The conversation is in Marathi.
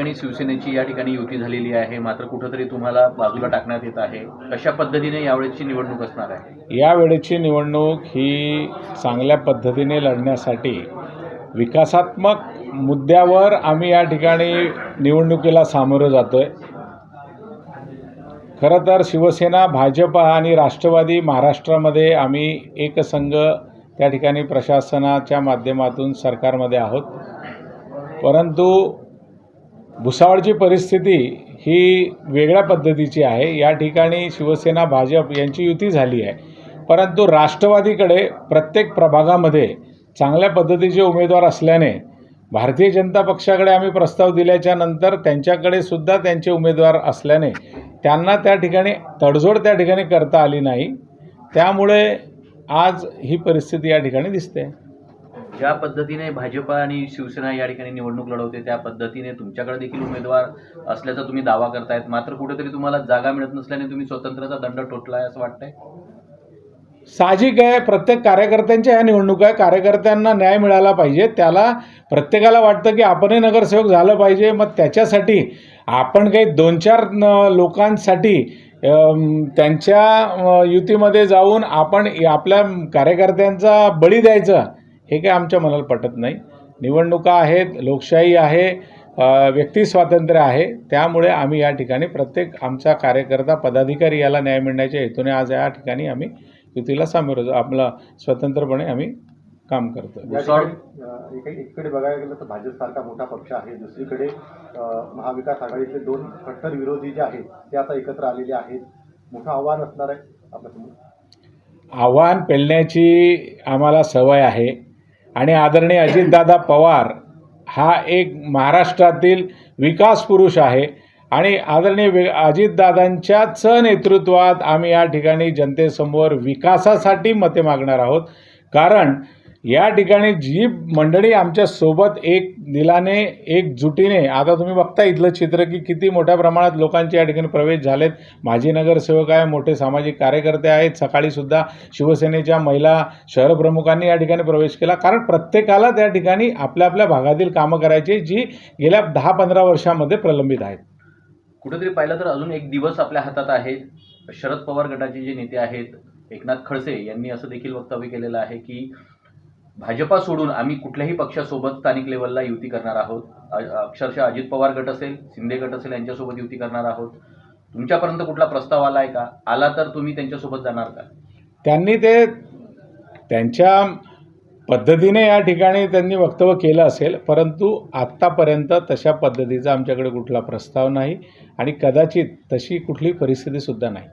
आणि शिवसेनेची या ठिकाणी युती झालेली आहे. मात्र कुठंतरी तुम्हाला बाजूला टाकण्यात येत आहे. कशा पद्धतीने यावेळेची निवडणूक असणार आहे? यावेळेची निवडणूक ही चांगल्या पद्धतीने लढण्यासाठी विकासात्मक मुद्द्यावर आम्ही या ठिकाणी निवडणुकीला सामोरं जातो आहे खरं तर शिवसेना भाजप आणि राष्ट्रवादी महाराष्ट्रामध्ये आम्ही एकसंघ त्या ठिकाणी प्रशासनाच्या माध्यमातून सरकारमध्ये आहोत. परंतु भुसावळची परिस्थिती ही वेगळ्या पद्धतीची आहे. या ठिकाणी शिवसेना भाजप यांची युती झाली आहे. परंतु राष्ट्रवादीकडे प्रत्येक प्रभागामध्ये चांगल्या पद्धतीचे उमेदवार असल्याने भारतीय जनता पक्षाकडे आम्ही प्रस्ताव दिल्याच्या नंतर त्यांच्याकडे सुद्धा त्यांचे उमेदवार असल्याने त्यांना त्या ठिकाणी तडजोड त्या ठिकाणी करता आली नाही. त्यामुळे आज ही परिस्थिती या ठिकाणी दिसते. ज्या पद्धतीने भाजपा आणि शिवसेना या ठिकाणी निवडणूक लढवते त्या पद्धतीने तुमच्याकडे देखील उमेदवार असल्याचा तुम्ही दावा करतायत. मात्र कुठेतरी तुम्हाला जागा मिळत नसल्याने तुम्ही स्वतंत्रचा दंड टोटलाय असं वाटतंय? साहजिक आहे प्रत्येक कार्यकर्त्यांच्या ह्या निवडणुका आहे. कार्यकर्त्यांना न्याय मिळाला पाहिजे. त्याला प्रत्येकाला वाटतं की आपणही नगरसेवक झालं पाहिजे. मग त्याच्यासाठी आपण काही दोन चार लोकांसाठी त्यांच्या युतीमध्ये जाऊन आपण आपल्या कार्यकर्त्यांचा बळी द्यायचा. हे काही आमच्या मनाला पटत नाही. निवडणुका आहेत लोकशाही आहे व्यक्ती स्वातंत्र्य आहे त्यामुळे आम्ही या ठिकाणी प्रत्येक आमचा कार्यकर्ता पदाधिकारी याला न्याय मिळण्याच्या हेतूने आज या ठिकाणी आम्ही युतीला सामोरं आपलं स्वतंत्रपणे आम्ही काम करतो एकीकडे बघायला गेलं तर भाजपसारखा मोठा पक्ष आहे. दुसरीकडे महाविकास आघाडीतले दोन कट्टर विरोधी जे आहेत ते आता एकत्र आलेले आहेत. मोठं आव्हान असणार आहे आपल्यासमोर. आव्हान पेलण्याची आम्हाला सवय आहे. आणि आदरणीय अजितदादा पवार हा एक महाराष्ट्रातील विकास पुरुष आहे. आणि आदरणीय वि अजितदादांच्याच नेतृत्वात आम्ही या ठिकाणी जनतेसमोर विकासासाठी मते मागणार आहोत. कारण या ठिकाणी जी मंडळी आमच्यासोबत एक दिलाने एकजुटीने आता तुम्ही बघता इथलं चित्र की किती मोठ्या प्रमाणात लोकांचे या ठिकाणी प्रवेश झालेत. माजी नगरसेवक आहे मोठे सामाजिक कार्यकर्ते आहेत. सकाळीसुद्धा शिवसेनेच्या महिला शहरप्रमुखांनी या ठिकाणी प्रवेश केला. कारण प्रत्येकाला त्या ठिकाणी आपल्या आपल्या भागातील कामं करायची जी गेल्या दहा पंधरा वर्षामध्ये प्रलंबित आहेत. कुठेतरी पाहिलं तर अजून एक दिवस आपल्या हातात आहे. शरद पवार गटाचे जे नेते आहेत एकनाथ खडसे यांनी असं देखील वक्तव्य केलेलं आहे की भाजपा सोडून आम्ही कुठल्याही पक्षासोबत स्थानिक लेवलला युती करणार आहोत. अक्षरशः अजित पवार गट असेल शिंदे गट असेल यांच्यासोबत युती करणार आहोत. तुमच्यापर्यंत कुठला प्रस्ताव आला आहे का? आला तर तुम्ही त्यांच्यासोबत जाणार का? त्यांनी ते त्यांच्या पद्धतीने या ठिकाणी त्यांनी वक्तव्य केलं असेल परंतु आत्तापर्यंत तशा पद्धतीचा आमच्याकडे कुठला प्रस्ताव नाही आणि कदाचित तशी कुठली परिस्थितीसुद्धा नाही.